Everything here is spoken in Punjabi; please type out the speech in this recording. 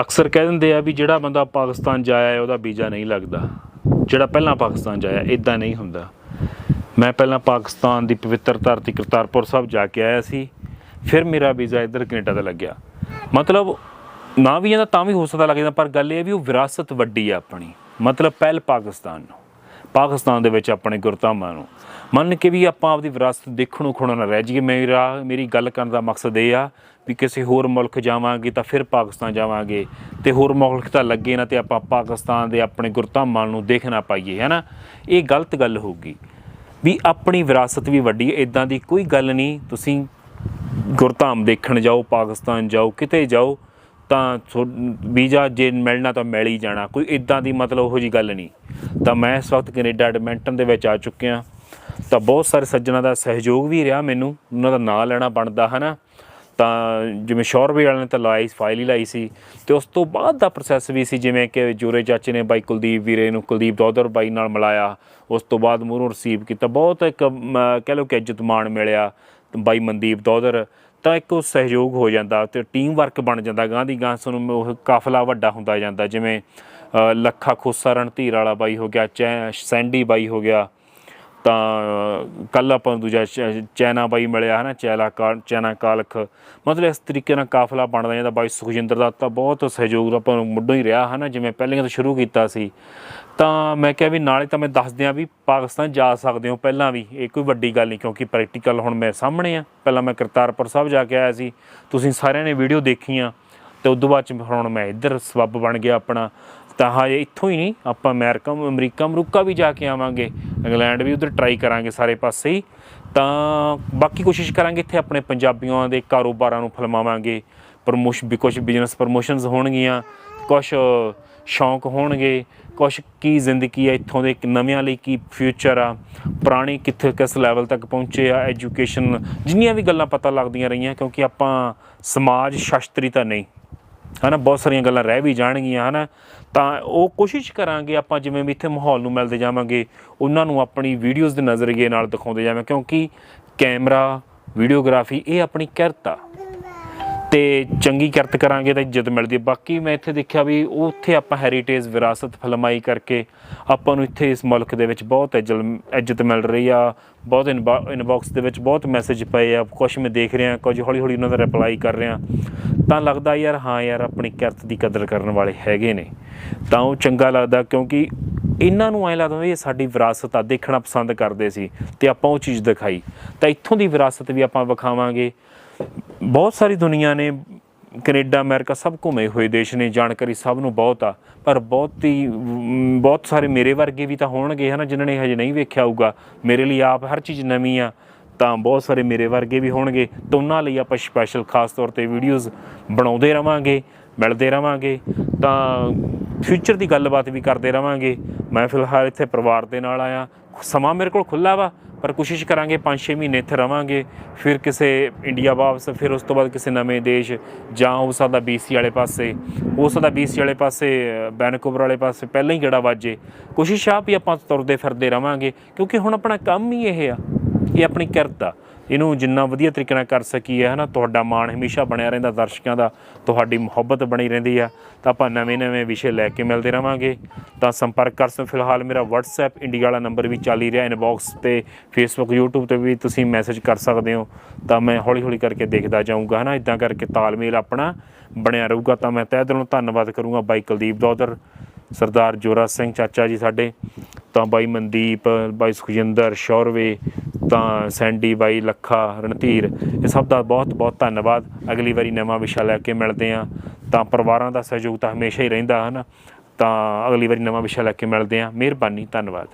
ਅਕਸਰ ਕਹਿ ਦਿੰਦੇ ਆ ਵੀ ਜਿਹੜਾ ਬੰਦਾ ਪਾਕਿਸਤਾਨ ਜਾਇਆ ਹੈ, ਉਹਦਾ ਵੀਜ਼ਾ ਨਹੀਂ ਲੱਗਦਾ। ਜਿਹੜਾ ਪਹਿਲਾਂ ਪਾਕਿਸਤਾਨ ਜਾਇਆ ਇਦਾਂ ਨਹੀਂ ਹੁੰਦਾ। ਮੈਂ ਪਹਿਲਾਂ ਪਾਕਿਸਤਾਨ ਦੀ ਪਵਿੱਤਰ ਧਰਤੀ ਕਰਤਾਰਪੁਰ ਸਾਹਿਬ ਜਾ ਕੇ ਆਇਆ ਸੀ, ਫਿਰ ਮੇਰਾ ਵੀਜ਼ਾ ਇੱਧਰ ਕੈਨੇਡਾ ਦਾ ਲੱਗਿਆ। ਮਤਲਬ ਨਾ ਵੀ ਜਾਂਦਾ ਤਾਂ ਵੀ ਹੋ ਸਕਦਾ ਲੱਗ ਜਾਂਦਾ, ਪਰ ਗੱਲ ਇਹ ਹੈ ਵੀ ਉਹ ਵਿਰਾਸਤ ਵੱਡੀ ਆ ਆਪਣੀ। ਮਤਲਬ ਪਹਿਲ ਪਾਕਿਸਤਾਨ ਨੂੰ। ਪਾਕਿਸਤਾਨ ਦੇ ਵਿੱਚ ਆਪਣੇ ਗੁਰਧਾਮਾਂ ਨੂੰ। ਮੰਨ ਕੇ ਵੀ ਆਪਾਂ ਆਪਦੀ ਵਿਰਾਸਤ ਦੇਖਣ ਨੂੰ ਖੁਣਾ ਨਾ ਰਹਿ ਜਾਈਏ। ਮੇਰਾ, ਮੇਰੀ ਗੱਲ ਕਰਨ ਦਾ ਮਕਸਦ ਇਹ ਆ ਵੀ ਕਿਸੇ ਹੋਰ ਮੁਲਕ ਜਾਵਾਂਗੇ ਤਾਂ ਫਿਰ ਪਾਕਿਸਤਾਨ ਜਾਵਾਂਗੇ ਤੇ ਹੋਰ ਮੁਲਕ ਤਾਂ ਲੱਗੇ ਨਾ ਤੇ ਆਪਾਂ ਪਾਕਿਸਤਾਨ ਦੇ ਆਪਣੇ ਗੁਰਧਾਮਾਂ ਨੂੰ ਦੇਖ ਨਾ ਪਾਈਏ ਹੈਨਾ ਇਹ ਗਲਤ ਗੱਲ ਹੋਊਗੀ। ਵੀ ਆਪਣੀ ਵਿਰਾਸਤ ਵੀ ਵੱਡੀ ਹੈ ਇਦਾਂ ਦੀ ਕੋਈ ਗੱਲ ਨਹੀਂ। ਤੁਸੀਂ ਗੁਰਧਾਮ ਦੇਖਣ ਜਾਓ, ਪਾਕਿਸਤਾਨ ਜਾਓ, ਕਿਤੇ ਜਾਓ ਤਾਂ ਥੋ- ਵੀਜ਼ਾ ਜੇ ਮਿਲਣਾ ਤਾਂ ਮਿਲ ਹੀ ਜਾਣਾ। ਕੋਈ ਇਦਾਂ ਦੀ ਮਤਲਬ ਉਹੋ ਜੀ ਗੱਲ ਨਹੀਂ। ਤਾਂ ਮੈਂ ਇਸ ਵਕਤ ਕੈਨੇਡਾ ਐਡਮਿੰਟਨ ਦੇ ਵਿੱਚ ਆ ਚੁੱਕਿਆ। ਤਾਂ ਬਹੁਤ ਸਾਰੇ ਸੱਜਣਾ ਦਾ ਸਹਿਯੋਗ ਵੀ ਰਿਹਾ ਮੈਨੂੰ ਉਹਨਾਂ ਦਾ ਨਾਂ ਲੈਣਾ ਬਣਦਾ ਹੈ ਨਾ ਤਾਂ ਜਿਵੇਂ ਸ਼ੌਰਵੇ ਵਾਲਿਆਂ ਨੇ ਤਾਂ ਲਾਈ ਫਾਈਲ ਹੀ ਲਾਈ ਸੀ ਤੇ ਉਸ ਤੋਂ ਬਾਅਦ ਦਾ ਪ੍ਰੋਸੈਸ ਵੀ ਸੀ ਜਿਵੇਂ ਕਿ ਜੋਰੇ ਚਾਚੇ ਨੇ ਬਾਈ ਕੁਲਦੀਪ ਵੀਰੇ ਨੂੰ ਕੁਲਦੀਪ ਦੌਦਰ ਬਾਈ ਨਾਲ ਮਿਲਾਇਆ ਉਸ ਤੋਂ ਬਾਅਦ ਮੂਹਰੋਂ ਰਿਸੀਵ ਕੀਤਾ ਬਹੁਤ ਇੱਕ ਮ, ਕਹਿ ਲਓ ਕਿ ਇੱਜ਼ਤ ਮਾਣ ਮਿਲਿਆ ਬਾਈ ਮਨਦੀਪ ਦੌਦਰ ਤਾਂ ਇੱਕ ਉਹ ਸਹਿਯੋਗ ਹੋ ਜਾਂਦਾ ਤੇ ਟੀਮ ਵਰਕ ਬਣ ਜਾਂਦਾ ਗਾਂ ਦੀ ਗਾਂ ਸਾਨੂੰ ਉਹ ਕਾਫਲਾ ਵੱਡਾ ਹੁੰਦਾ ਜਾਂਦਾ ਜਿਵੇਂ ਅ, ਲੱਖਾ ਖੋਸਾ ਰਣਧੀਰ ਵਾਲਾ ਬਾਈ ਹੋ ਗਿਆ ਚੈ ਸੈਂਡੀ ਬਾਈ ਹੋ ਗਿਆ ਤਾਂ ਕੱਲ ਆਪਾਂ ਨੂੰ ਦੂਜਾ ਚ- ਚੈਨਾ ਬਾਈ ਮਿਲਿਆ ਹੈ ਨਾ, ਚੈਲਾ ਕਾ, ਚੈਨਾ ਕਾਲਖ। ਮਤਲਬ ਇਸ ਤਰੀਕੇ ਨਾਲ ਕਾਫਲਾ ਬਣਦਾ ਜਾਂਦਾ। ਬਾਈ ਸੁਖਜਿੰਦਰ ਦਾ ਤਾਂ ਬਹੁਤ ਸਹਿਯੋਗ ਆਪਾਂ ਨੂੰ ਮੁੱਢੋਂ ਹੀ ਰਿਹਾ ਹੈ ਨਾ, ਜਿਵੇਂ ਪਹਿਲਾਂ ਤੋਂ ਸ਼ੁਰੂ ਕੀਤਾ ਸੀ। ਤਾਂ ਮੈਂ ਕਿਹਾ ਵੀ ਨਾਲੇ ਤਾਂ ਮੈਂ ਦੱਸ ਦਿਆਂ ਵੀ ਪਾਕਿਸਤਾਨ ਜਾ ਸਕਦੇ ਹੋ ਪਹਿਲਾਂ ਵੀ। ਇਹ ਕੋਈ ਵੱਡੀ ਗੱਲ ਨਹੀਂ, ਕਿਉਂਕਿ ਪ੍ਰੈਕਟੀਕਲ ਹੁਣ ਮੇਰੇ ਸਾਹਮਣੇ ਆ। ਪਹਿਲਾਂ ਮੈਂ ਕਰਤਾਰਪੁਰ ਸਾਹਿਬ ਜਾ ਕੇ ਆਇਆ ਸੀ। ਤੁਸੀਂ ਸਾਰਿਆਂ ਨੇ ਵੀਡੀਓ ਦੇਖੀਆਂ। ਤੇ ਉਦੋਂ ਬਾਅਦ ਚ ਹੁਣ ਮੈਂ ਇੱਧਰ ਸਬੱਬ ਬਣ ਗਿਆ ਆਪਣਾ। ਤਾਂ ਹਜੇ ਇੱਥੋਂ ਹੀ ਨਹੀਂ। ਆਪਾਂ ਅਮਰੀਕਾ ਅਮਰੀਕਾ ਅਮਰੂਕਾ ਵੀ ਜਾ ਕੇ ਆਵਾਂਗੇ। ਇੰਗਲੈਂਡ ਵੀ ਉਧਰ ਟਰਾਈ ਕਰਾਂਗੇ ਸਾਰੇ ਪਾਸੇ ਹੀ। ਤਾਂ ਬਾਕੀ ਕੋਸ਼ਿਸ਼ ਕਰਾਂਗੇ ਇੱਥੇ ਆਪਣੇ ਪੰਜਾਬੀਆਂ ਦੇ ਕਾਰੋਬਾਰਾਂ ਨੂੰ ਫਲਮਾਵਾਂਗੇ। ਪ੍ਰਮੋਸ਼ ਵੀ ਕੁਝ ਬਿਜ਼ਨਸ ਪ੍ਰਮੋਸ਼ਨਸ ਹੋਣਗੀਆਂ। ਕੁਝ ਸ਼ੌਂਕ ਹੋਣਗੇ। ਕੁਝ ਕੀ ਜ਼ਿੰਦਗੀ ਹੈ ਇੱਥੋਂ ਦੇ ਨਵਿਆਂ ਲਈ ਕੀ ਫਿਊਚਰ ਆ। ਪੁਰਾਣੇ ਕਿੱਥੇ ਕਿਸ ਲੈਵਲ ਤੱਕ ਪਹੁੰਚੇ ਆ ਐਜੂਕੇਸ਼ਨ ਜਿੰਨੀਆਂ ਵੀ ਗੱਲਾਂ ਪਤਾ ਲੱਗਦੀਆਂ ਰਹੀਆਂ ਕਿਉਂਕਿ ਆਪਾਂ ਸਮਾਜ ਸ਼ਾਸਤਰੀ ਤਾਂ ਨਹੀਂ। ਹਨਾ, ਬਹੁਤ ਸਾਰੀਆਂ ਗੱਲਾਂ ਰਹਿ ਵੀ ਜਾਣਗੀਆਂ, ਹਨਾ। ਤਾਂ ਉਹ ਕੋਸ਼ਿਸ਼ ਕਰਾਂਗੇ ਆਪਾਂ ਜਿਵੇਂ ਵੀ ਇੱਥੇ ਮਾਹੌਲ ਨੂੰ ਮਿਲਦੇ ਜਾਵਾਂਗੇ, ਉਹਨਾਂ ਨੂੰ ਆਪਣੀ ਵੀਡੀਓਜ਼ ਦੇ ਨਜ਼ਰੀਏ ਨਾਲ ਦਿਖਾਉਂਦੇ ਜਾਵਾਂ, ਕਿਉਂਕਿ ਕੈਮਰਾ, ਵੀਡੀਓਗ੍ਰਾਫੀ, ਇਹ ਆਪਣੀ ਕਿਰਤ ਆ। ਤੇ ਚੰਗੀ ਕਿਰਤ ਕਰਾਂਗੇ ਤਾਂ ਇੱਜ਼ਤ ਮਿਲਦੀ ਬਾਕੀ ਮੈਂ ਇੱਥੇ ਦੇਖਿਆ ਵੀ ਉਹ ਉੱਥੇ ਆਪਾਂ ਹੈਰੀਟੇਜ ਵਿਰਾਸਤ ਫਲਮਾਈ ਕਰਕੇ ਆਪਾਂ ਨੂੰ ਇੱਥੇ ਇਸ ਮੁਲਕ ਦੇ ਵਿੱਚ ਬਹੁਤ ਇੱਜ਼ਤ ਇੱਜ਼ਤ ਮਿਲ ਰਹੀ ਆ। ਬਹੁਤ ਇਨਬਾਕਸ ਦੇ ਵਿੱਚ ਬਹੁਤ ਮੈਸੇਜ ਪਏ ਆ। ਕੁਝ ਮੈਂ ਦੇਖ ਰਿਹਾ, ਕੁਝ ਹੌਲੀ ਹੌਲੀ ਉਹਨਾਂ ਦਾ ਰਿਪਲਾਈ ਕਰ ਰਿਹਾ। ਤਾਂ ਲੱਗਦਾ ਯਾਰ, ਹਾਂ ਯਾਰ, ਆਪਣੀ ਕਿਰਤ ਦੀ ਕਦਰ ਕਰਨ ਵਾਲੇ ਹੈਗੇ ਨੇ। ਤਾਂ ਉਹ ਚੰਗਾ ਲੱਗਦਾ ਕਿਉਂਕਿ ਇਹਨਾਂ ਨੂੰ ਐਂ ਲੱਗਦਾ ਵੀ ਇਹ ਸਾਡੀ ਵਿਰਾਸਤ ਆ, ਦੇਖਣਾ ਪਸੰਦ ਕਰਦੇ ਸੀ ਤੇ ਆਪਾਂ ਉਹ ਚੀਜ਼ ਦਿਖਾਈ। ਤਾਂ ਇੱਥੋਂ ਦੀ ਵਿਰਾਸਤ ਵੀ ਆਪਾਂ ਵਿਖਾਵਾਂਗੇ। ਬਹੁਤ ਸਾਰੀ ਦੁਨੀਆ ਨੇ, ਕੈਨੇਡਾ, ਅਮਰੀਕਾ ਸਭ ਘੁੰਮੇ ਹੋਏ ਦੇਸ਼ ਨੇ, ਜਾਣਕਾਰੀ ਸਭ ਨੂੰ ਬਹੁਤ ਆ। ਪਰ ਬਹੁਤ ਹੀ, ਬਹੁਤ ਸਾਰੇ ਮੇਰੇ ਵਰਗੇ ਵੀ ਤਾਂ ਹੋਣਗੇ ਹਨਾ, ਜਿਨ੍ਹਾਂ ਨੇ ਹਜੇ ਨਹੀਂ ਵੇਖਿਆ ਹੋਊਗਾ। ਮੇਰੇ ਲਈ ਆਪ ਹਰ ਚੀਜ਼ ਨਵੀਂ ਆ। ਤਾਂ ਬਹੁਤ ਸਾਰੇ ਮੇਰੇ ਵਰਗੇ ਵੀ ਹੋਣਗੇ। ਤਾਂ ਉਹਨਾਂ ਲਈ ਆਪਾਂ ਸਪੈਸ਼ਲ ਖਾਸ ਤੌਰ ਤੇ ਵੀਡੀਓਜ਼ ਬਣਾਉਂਦੇ ਰਵਾਂਗੇ, ਮਿਲਦੇ ਰਵਾਂਗੇ। ਤਾਂ ਫਿਊਚਰ ਦੀ ਗੱਲਬਾਤ ਵੀ ਕਰਦੇ ਰਵਾਂਗੇ। ਮੈਂ ਫਿਲਹਾਲ ਇੱਥੇ ਪਰਿਵਾਰ ਦੇ ਨਾਲ ਆਇਆ। ਸਮਾਂ ਮੇਰੇ ਕੋਲ ਖੁੱਲਾ ਵਾ, ਪਰ ਕੋਸ਼ਿਸ਼ ਕਰਾਂਗੇ 5-6 ਮਹੀਨੇ ਇੱਥੇ ਰਵਾਂਗੇ। ਫਿਰ ਕਿਸੇ ਇੰਡੀਆ ਵਾਪਸ, ਫਿਰ ਉਸ ਤੋਂ ਬਾਅਦ ਕਿਸੇ ਨਵੇਂ ਦੇਸ਼ ਜਾਂ ਹੋ ਸਕਦਾ BC ਵਾਲੇ ਪਾਸੇ, ਹੋ ਸਕਦਾ BC ਵਾਲੇ ਪਾਸੇ ਵੈਨਕੂਵਰ ਵਾਲੇ ਪਾਸੇ, ਪਹਿਲਾਂ ਹੀ ਗੜਾ ਵਾਜੇ। ਕੋਸ਼ਿਸ਼ ਆ ਵੀ ਆਪਾਂ ਤੁਰਦੇ ਫਿਰਦੇ ਰਵਾਂਗੇ, ਕਿਉਂਕਿ ਹੁਣ ਆਪਣਾ ਕੰਮ ਹੀ ਇਹ ਆ। ਇਹ ਆਪਣੀ ਕਿਰਤ ਆ। ਇਹਨੂੰ ਜਿੰਨਾ ਵਧੀਆ ਤਰੀਕੇ ਨਾਲ ਕਰ ਸਕੀਏ, ਹਨਾ, ਤੁਹਾਡਾ ਮਾਣ ਹਮੇਸ਼ਾ ਬਣਿਆ ਰਹਿੰਦਾ ਦਰਸ਼ਕਾਂ ਦਾ, ਤੁਹਾਡੀ ਮੁਹੱਬਤ ਬਣੀ ਰਹਿੰਦੀ ਆ। ਤਾਂ ਆਪਾਂ ਨਵੇਂ-ਨਵੇਂ ਵਿਸ਼ੇ ਲੈ ਕੇ ਮਿਲਦੇ ਰਵਾਂਗੇ। ਤਾਂ ਸੰਪਰਕ ਕਰ ਸਕਦੇ ਫਿਲਹਾਲ ਮੇਰਾ WhatsApp ਇੰਡੀਆ ਵਾਲਾ ਨੰਬਰ ਵੀ ਚੱਲ ਹੀ ਰਿਹਾ ਇਨਬਾਕਸ ਤੇ Facebook, YouTube ਤੇ ਵੀ ਤੁਸੀਂ ਮੈਸੇਜ ਕਰ ਸਕਦੇ ਹੋ। ਤਾਂ ਮੈਂ ਹੌਲੀ-ਹੌਲੀ ਕਰਕੇ ਦੇਖਦਾ ਜਾਊਂਗਾ, ਹਨਾ ਇਦਾਂ ਕਰਕੇ ਤਾਲਮੇਲ ਆਪਣਾ ਬਣਿਆ ਰਹੂਗਾ। ਤਾਂ ਮੈਂ ਤਹਿ ਦਿਲੋਂ ਧੰਨਵਾਦ ਕਰੂੰਗਾ ਬਾਈ ਕੁਲਦੀਪ ਦੌਦਰ ਸਰਦਾਰ ਜੋਰਾ ਸਿੰਘ ਚਾਚਾ ਜੀ ਸਾਡੇ, ਤਾਂ ਬਾਈ ਮਨਦੀਪ, ਬਾਈ ਸੁਖਜਿੰਦਰ, ਸ਼ੌਰਵੇ ਤਾਂ ਸੈਂਡੀ, ਬਾਈ, ਲੱਖਾ, ਰਣਧੀਰ, ਇਹ ਸਭ ਦਾ ਬਹੁਤ ਬਹੁਤ ਧੰਨਵਾਦ। ਅਗਲੀ ਵਾਰੀ ਨਵਾਂ ਵਿਸ਼ਾ ਲੈ ਕੇ ਮਿਲਦੇ ਹਾਂ। ਤਾਂ ਪਰਿਵਾਰਾਂ ਦਾ ਸਹਿਯੋਗ ਤਾਂ ਹਮੇਸ਼ਾ ਹੀ ਰਹਿੰਦਾ ਹੈ ਨਾ ਤਾਂ ਅਗਲੀ ਵਾਰੀ ਨਵਾਂ ਵਿਸ਼ਾ ਲੈ ਕੇ ਮਿਲਦੇ ਹਾਂ। ਮਿਹਰਬਾਨੀ, ਧੰਨਵਾਦ।